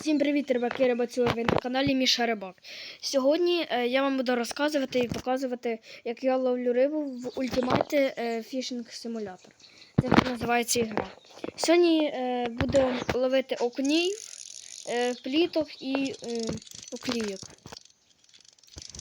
Всім привіт, рибаки, рибацюри, ви на каналі Міша Рибак. Сьогодні е, я вам буду розказувати і показувати, як я ловлю рибу в Ultimate Fishing Simulator. Це називається ігра. Сьогодні е, буду ловити окунів, е, пліток і е, оклійок.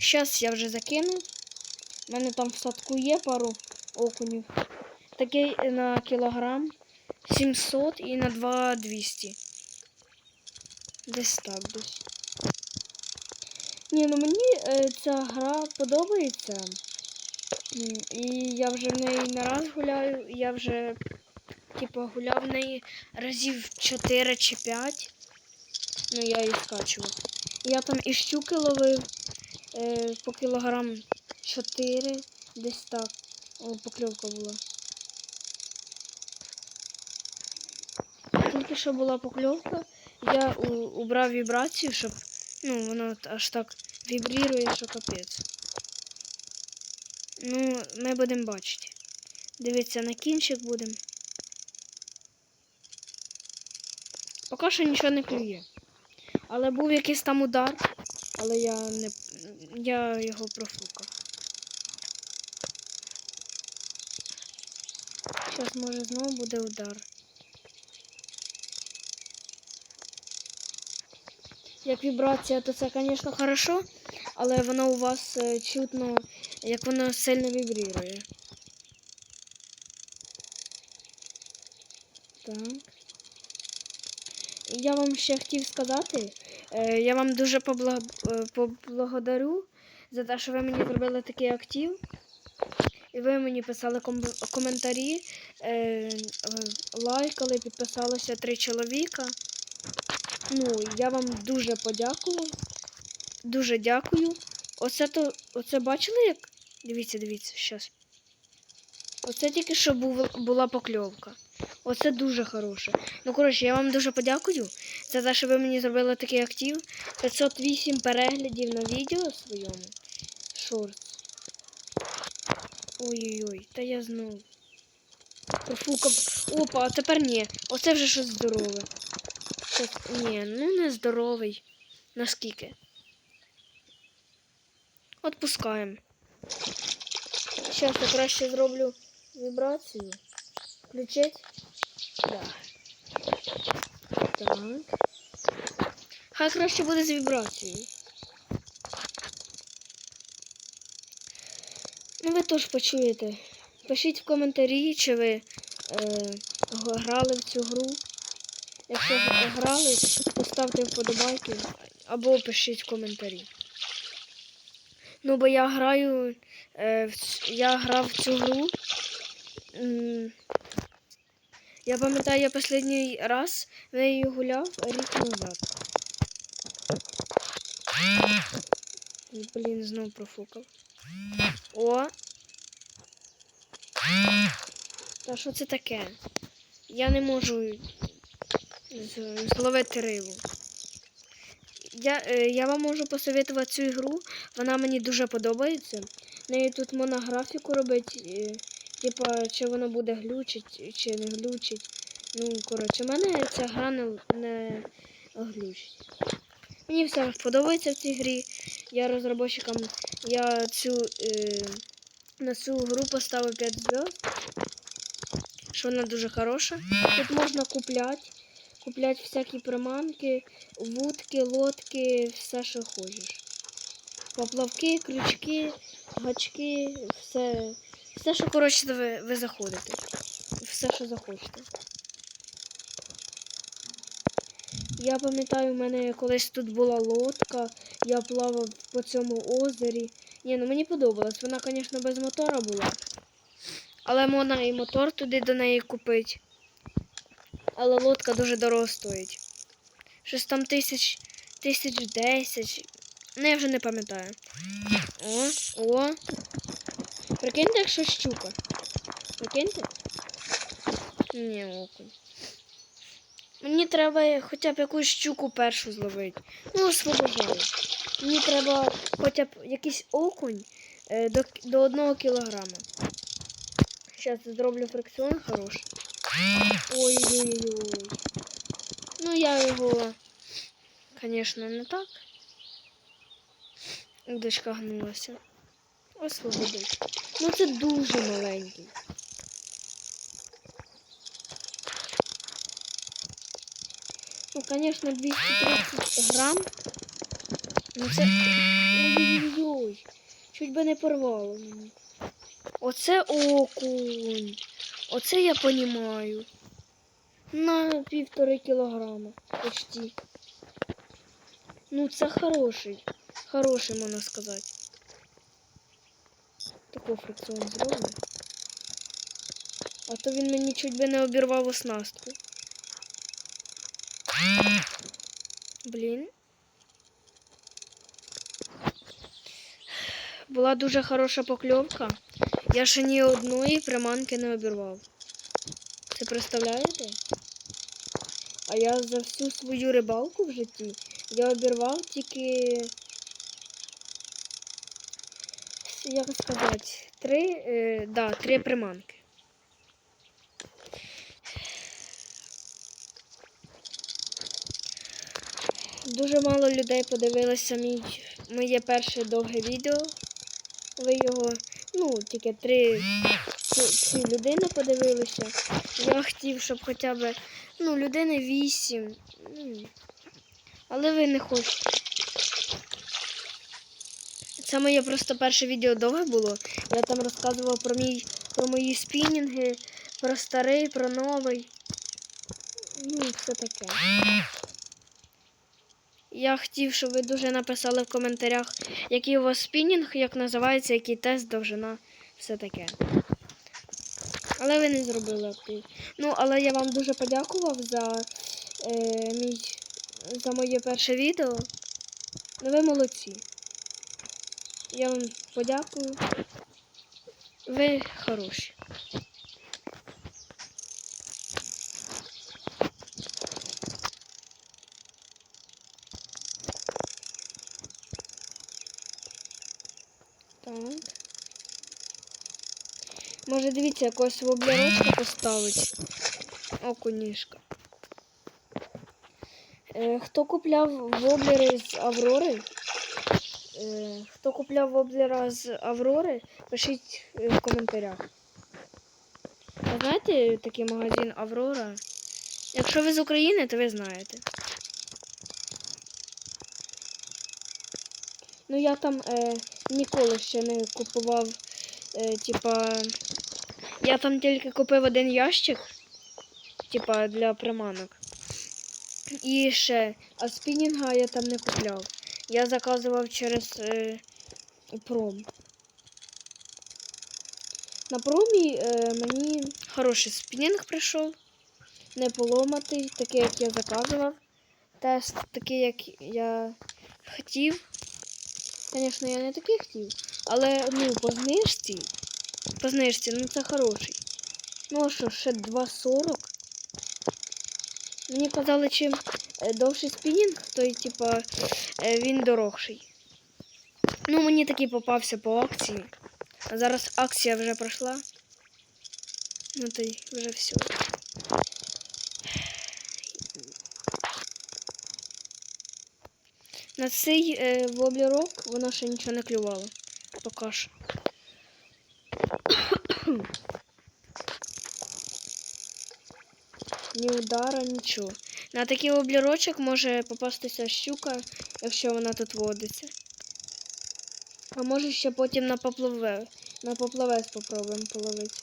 Зараз я вже закину. У мене там в садку є пару окунів. Такий на кілограм 700 і на 2 200. Десь так десь. Ні, ну мені е, ця гра подобається. І я вже в неї не раз гуляю, я вже типу гуляв в неї разів 4 чи 5. Ну, я її скачував. Я там і щуки ловив е, по кілограм 4, десь так. О, покльовка була. Тільки що була покльовка, я убрав вібрацію, щоб ну, воно аж так вібрірує, що капець. Ну, ми будемо бачити. Дивіться, на кінчик будемо. Поки що нічого не клює. Але був якийсь там удар, але я не я його профукав. Зараз може знову буде удар. Як вібрація, то це, звісно, хорошо, але воно у вас е, чутно, як воно сильно вібрірує. Так. Я вам ще хотів сказати, е, я вам дуже е, поблагодарю за те, що ви мені зробили такий актив. І ви мені писали ком- коментарі, е, лайкали, підписалося три чоловіка. Ну, я вам дуже подякував. Дуже дякую. Оце то, оце бачили як? Дивіться, дивіться, щас. Оце тільки що був, була покльовка. Оце дуже хороше. Ну, коротше, я вам дуже подякую за те, що ви мені зробили такий актив. 508 переглядів на відео своєму. Шорт. Ой-ой-ой, та я знову. Профукав. Опа, а тепер ні. Оце вже щось здорове. Ні, ну не здоровий. Наскільки? Отпускаємо. Зараз я краще зроблю вібрацію. Включить? Да. Так. Хай краще буде з вібрацією. Ну, ви теж почуєте. Пишіть в коментарі, чи ви е, грали в цю гру. Якщо ви грали, поставте вподобайки або пишіть коментарі. Ну, бо я граю, е, я грав цю гру. Я пам'ятаю, я останній раз в неї гуляв рік назад. Блін, знову профукав. О! Та що це таке? Я не можу зловити рибу. Я, е, я вам можу посоветувати цю ігру, вона мені дуже подобається. Неї тут можна графіку робити, е, типа, чи воно буде глючить, чи не глючить. Ну, коротше, мене ця гра не, не глючить. Мені все подобається в цій грі. Я розробникам я цю, е, на цю гру поставив 5 зв'язок, що вона дуже хороша. Тут можна купляти, купляти всякі приманки, вудки, лодки, все, що хочеш. Поплавки, крючки, гачки, все, все, що коротше ви, ви заходите. Все, що захочете. Я пам'ятаю, у мене колись тут була лодка, я плавав по цьому озері. Ні, ну мені подобалось. Вона, звісно, без мотора була. Але можна і мотор туди до неї купити. Але лодка дуже дорого стоїть. Щось там тисяч, тисяч десять. Ну, я вже не пам'ятаю. О, о. Прикиньте, якщо щука. Прикиньте? Ні, окунь. Мені треба хоча б якусь щуку першу зловити. Ну, освобождаю. Мені треба хоча б якийсь окунь е, до, до одного кілограма. Зараз зроблю фрикціон хороший. Ой-ой-ой. Ну я його Звісно, не так. Удочка гнулася. Освободить. Ну це дуже маленький. Ну, звісно, 230 грам. Ну це. Ой-ой-ой. Чуть би не порвало мені. Оце окунь. Оце я понімаю. На півтори кілограма. Почти. Ну, це хороший. Хороший, можна сказати. Таку фрикціон зроблю. А то він мені чуть би не обірвав оснастку. Блін. Була дуже хороша покльовка. Я ще ні одної приманки не обірвав. Це представляєте? А я за всю свою рибалку в житті я обірвав тільки. Як сказати, три, е, да, три приманки. Дуже мало людей подивилися мій, моє перше довге відео. Ви його, ну, тільки три ці, ці людини подивилися. Я хотів, щоб хоча б ну, людини вісім. Ну, але ви не хочете. Це моє просто перше відео довге було. Я там розказував про мій, про мої спінінги, про старий, про новий. Ну, все таке. Я хотів, щоб ви дуже написали в коментарях, який у вас спінінг, як називається, який тест, довжина, все таке. Але ви не зробили актив. Ну, але я вам дуже подякував за е, мій за моє перше відео. Ну, ви молодці. Я вам подякую. Ви хороші. Так. Може, дивіться, якогось воблерочка поставить. Окунішка. Е, хто купляв воблери з Аврори? Е, хто купляв воблера з Аврори, пишіть е, в коментарях. А знаєте такий магазин Аврора? Якщо ви з України, то ви знаєте. Ну я там е, ніколи ще не купував, е, типа. Я там тільки купив один ящик, типа для приманок. І ще, а спінінга я там не купляв. Я заказував через е, пром. На промі е, мені хороший спінінг прийшов. Не поломатий, такий, як я заказував. Тест такий, як я хотів. Звісно, я не такий хотів. Але ну, по знижці. По знижці, ну це хороший. Ну а що, ще 2,40. Мені казали, чим е, довший спінінг, то й типа е, він дорогший. Ну, мені такий попався по акції. А зараз акція вже пройшла. Ну то й вже все. На цей е, воблерок воно ще нічого не клювало. Поки що. Ні удара, нічого. На такий воблерочок може попастися щука, якщо вона тут водиться. А може ще потім на поплаве. На поплавець попробуємо половити.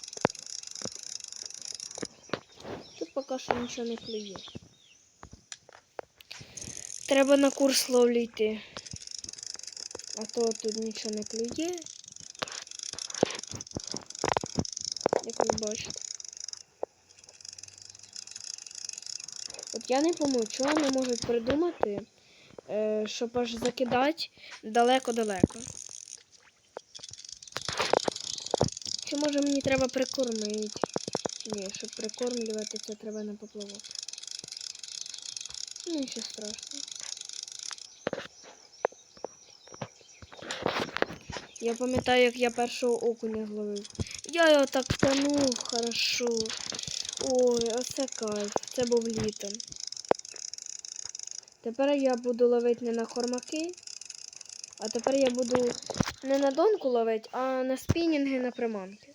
Тут поки що нічого не клює. Треба на курс ловлі йти. А то тут нічого не клює. Як ви бачите. От я не пойму, чого не можуть придумати, е, щоб аж закидати далеко-далеко. Чи може мені треба прикормити? Ні, щоб прикормлювати, це треба на поплавок. Ну, нічого страшного. Я пам'ятаю, як я першого окуня зловив. Я його так тянув хорошо. Ой, оце кайф. Це був літом. Тепер я буду ловити не на хормаки, а тепер я буду не на донку ловити, а на спінінги на приманки.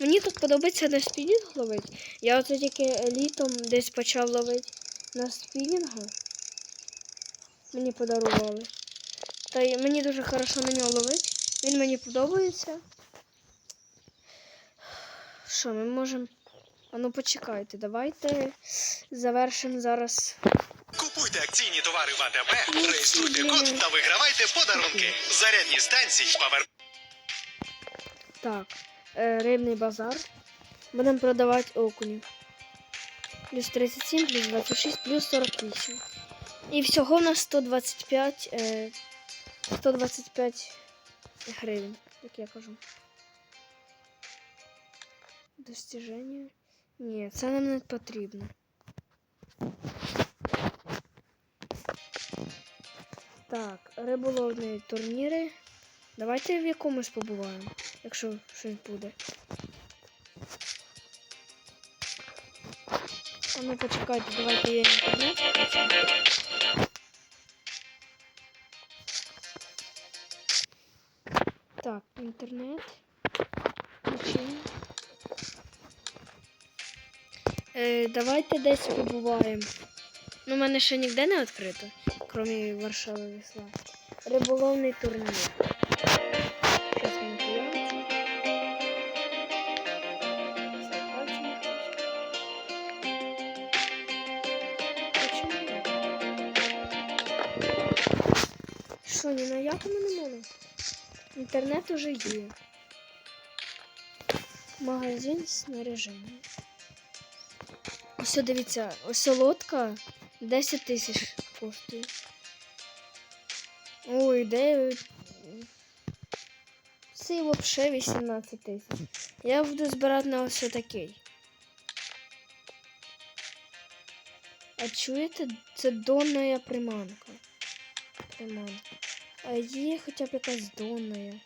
Мені тут подобається на спінінг ловити. Я оце тільки літом десь почав ловити на спінінга. Мені подарували. Та й мені дуже хорошо на нього ловити. Він мені подобається. Що, ми можемо. А ну почекайте, давайте завершимо зараз. Купуйте акційні товари в АТБ, реєструйте код та вигравайте подарунки. Зарядні станції, павер. Так, е, рибний базар. Будемо продавати окунів. Плюс 37, плюс 26, плюс 48. І всього в нас 125, е, 125 гривень, як я кажу. Достіження. Ні, це нам не потрібно. Так, риболовні турніри. Давайте в якомусь побуваємо, якщо щось буде. А ну почекайте, давайте я інтернет. Так, інтернет. Включимо. Е, давайте десь побуваємо. Ну, мене ще ніде не відкрито, крім Варшави Вісла. Риболовний турнір. Що, ні на якому не можна? Інтернет уже є. Магазин снаряження. Ось дивіться, ось лодка 10 тисяч коштує. Ой, де. Це взагалі 18 тисяч. Я буду збирати на ось такий. А чуєте, це донна приманка. Приманка. А є хоча б якась донна,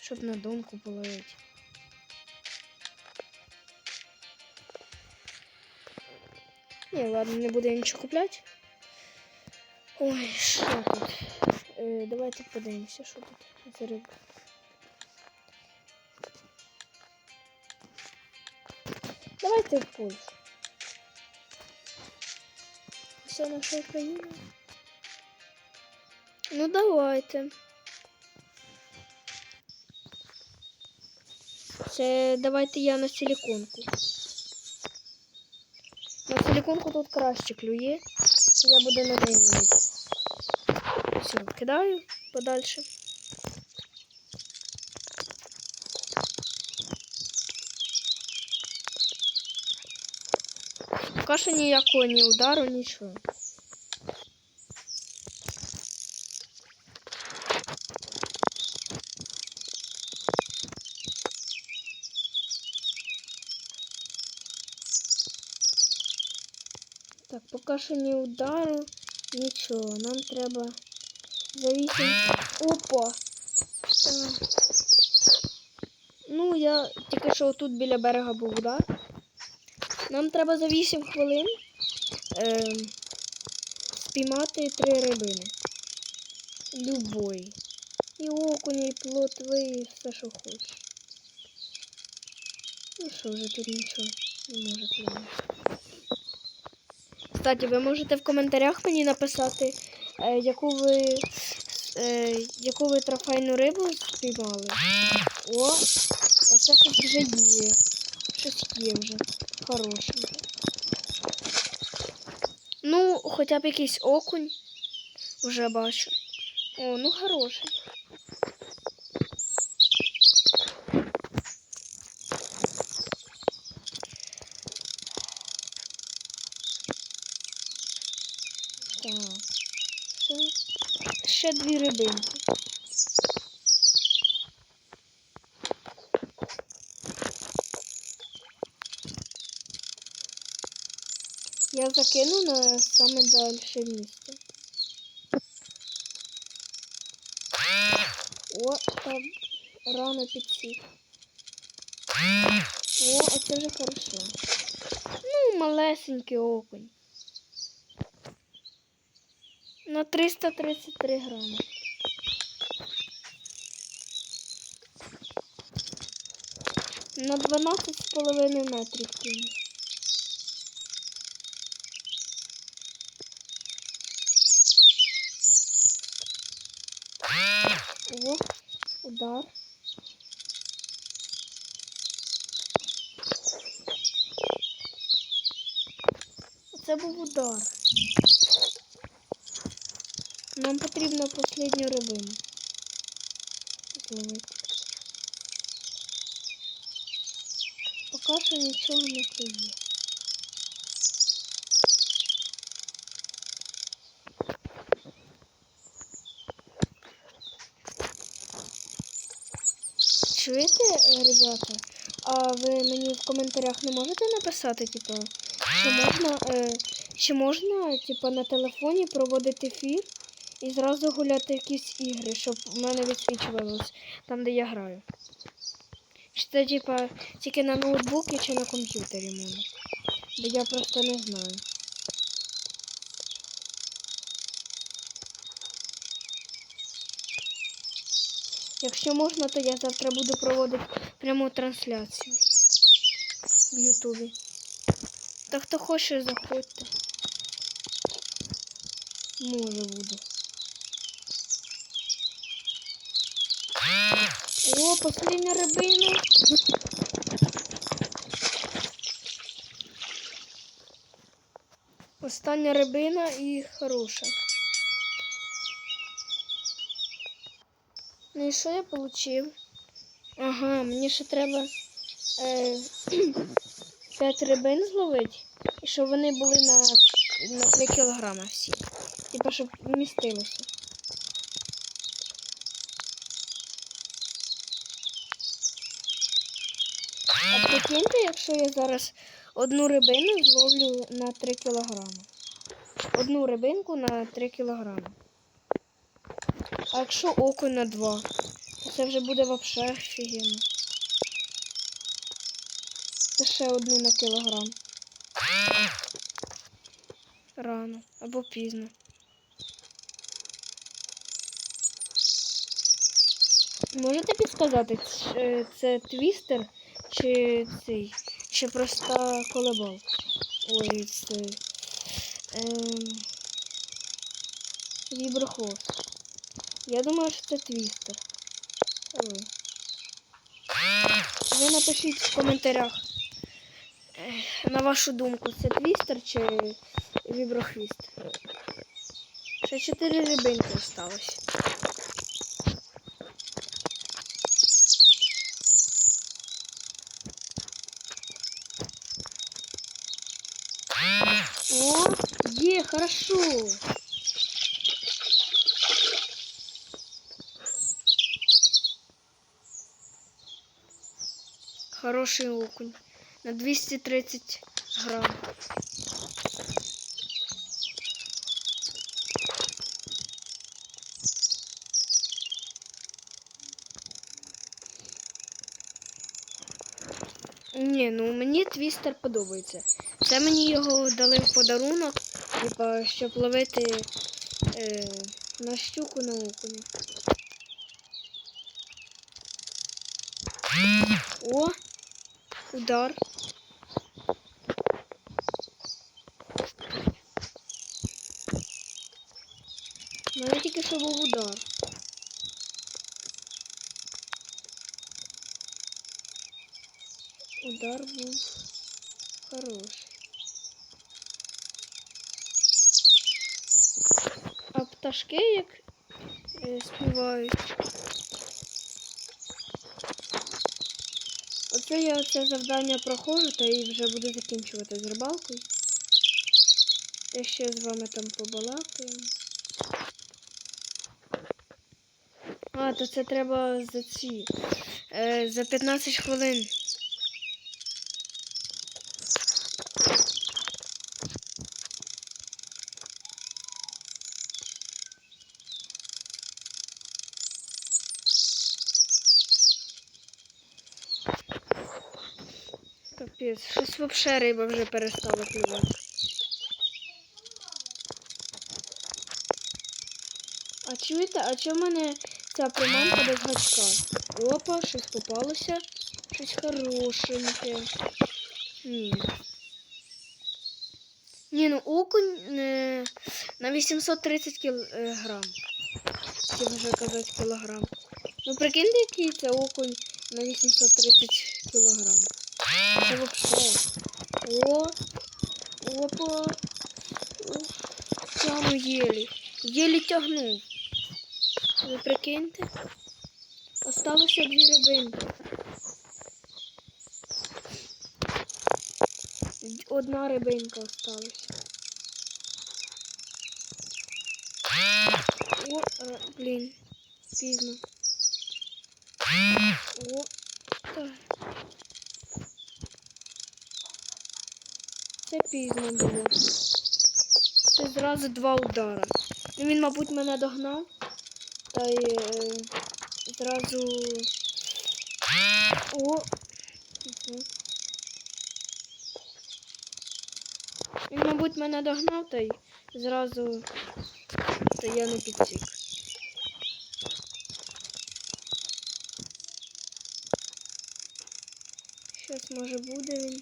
щоб на донку половити. Ні, ладно, не буду я нічого купляти. Ой, що тут? Е, давайте подивимося, що тут за риба. Давайте в Польщу. Все наша Україна. Ну давайте. Це давайте я на силиконку. На силиконку тут краще клює. Я буду на неї ловити. Все, кидаю подальше. Каша ніякого ні удару, нічого. Так, поки що ні удару, нічого. Нам треба за вісім. Опа! А. Ну, я тільки що тут біля берега був удар. Нам треба за 8 хвилин е, спіймати три рибини. Любої. І окуні, і плотви, і все, що хочеш. Ну що вже тут нічого не може клюнути. Кстати, ви можете в коментарях мені написати, е, яку ви е, яку ви трофейну рибу спіймали. О, оце щось вже є. Щось є вже. Хорошеньке. Ну, хоча б якийсь окунь. Вже бачу. О, ну хороший. Так. Ще, дві рибинки. Я закину на саме дальше місце. О, там рано підсік. О, а це вже хорошо. Ну, малесенький окунь. На 333 грами. На 12,5 метрів кинув. О, удар. Це був удар. Нам потрібно останню рибину. Зловити. Поки що нічого не клює. Чуєте, ребята? А ви мені в коментарях не можете написати, типу, чи можна, е, чи можна, типу, на телефоні проводити ефір і зразу гуляти якісь ігри, щоб в мене відсвічувалось там, де я граю. Чи це, типа, тільки на ноутбуці чи на комп'ютері можна? Бо я просто не знаю. Якщо можна, то я завтра буду проводити пряму трансляцію в Ютубі. Та хто хоче, заходьте. Може буду. О, последня рибина. Остання рибина і хороша. Ну і що я получив? Ага, мені ще треба е, 5 рибин зловити, і щоб вони були на, на 3 кілограма всі. Типа, щоб вмістилося. А прикиньте, якщо я зараз одну рибину зловлю на 3 кілограми. Одну рибинку на 3 кілограми. А якщо окунь на 2, то це вже буде взагалі офігенно. Це ще одну на кілограм. Рано або пізно. Можете підсказати, ч- це твістер чи цей, чи просто колебал? Ой, це. Ем, віброхвост. Я думаю, що це твістер. А ви? Напишіть в коментарях. На вашу думку, це твістер чи віброхвіст? Ще чотири рибинки осталось. О, е, хорошо. Хороший окунь. На 230 грамм. Ні, ну мені твістер подобається. Це мені його дали в подарунок, типа, щоб ловити е, на щуку на окуня. О! Удар. Мене тільки що був удар. Удар був хороший. А пташки як е, співають. Оце я це завдання проходжу, та і вже буду закінчувати з рибалкою. Я ще з вами там побалакаю. А, то це треба за ці. Е, за 15 хвилин. Капець. Капець, щось вообще риба вже перестала клювати. А чуєте, а чому мене ця приманка без гачка? Опа, щось попалося. Щось хорошеньке. Ні. Ні, ну окунь е, на 830 кіл, е. Хотів вже казати кілограм. Ну прикиньте, який це окунь на 830 кілограм. О, опа. Тягну єлі. Єлі тягнув. Ви прикиньте. Осталося дві рибинки. Одна рибинка осталась. О, е, блін, пізно. О, так. Пізно було. Це зразу два удара. Ну, він, мабуть, мене догнав. Та й е, зразу. О! Мгм. Він, мабуть, мене догнав, та й зразу та я не підсік. Щось може буде він.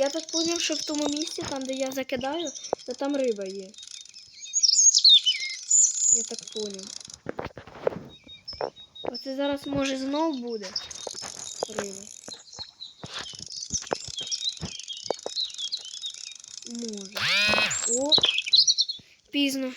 Я так зрозумів, що в тому місці, там, де я закидаю, то там риба є. Я так поняв. Оце зараз може знов буде риба. Може. О! Пізно.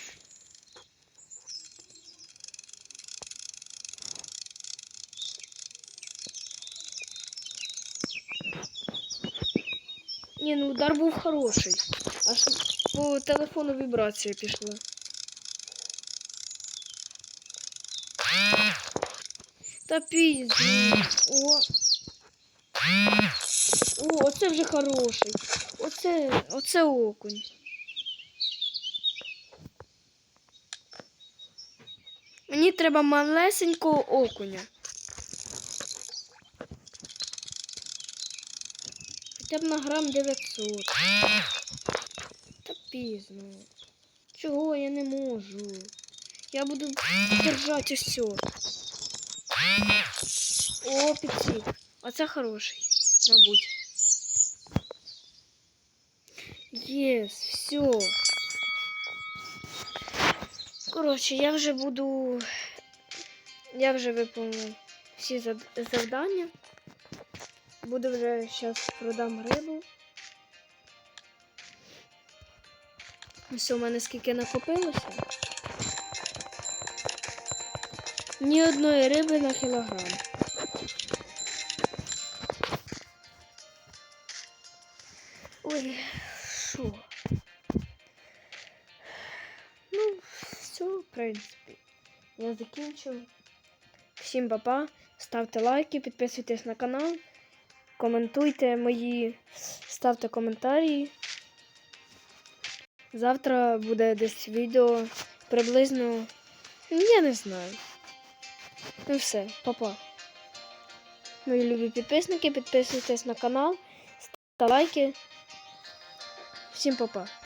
Ні, ну удар був хороший. Аж по телефону вібрація пішла. Та пізно. О. О, оце вже хороший. Оце, оце окунь. Мені треба малесенького окуня. Хоча б на грам 900. Та пізно. Чого я не можу? Я буду держати цього. О, підсік. Оце хороший, мабуть. Єс, все. Коротше, я вже буду. Я вже виконав всі завдання. Буду вже зараз продам рибу. Ось у мене скільки накопилося. Ні одної риби на кілограм. Ой, що? Ну, все, в принципі. Я закінчив. Всім па-па. Ставте лайки, підписуйтесь на канал, коментуйте мої, ставте коментарі. Завтра буде десь відео приблизно. Я не знаю. Ну все, па-па. Мої любі підписники, підписуйтесь на канал, ставте лайки. Всім па-па.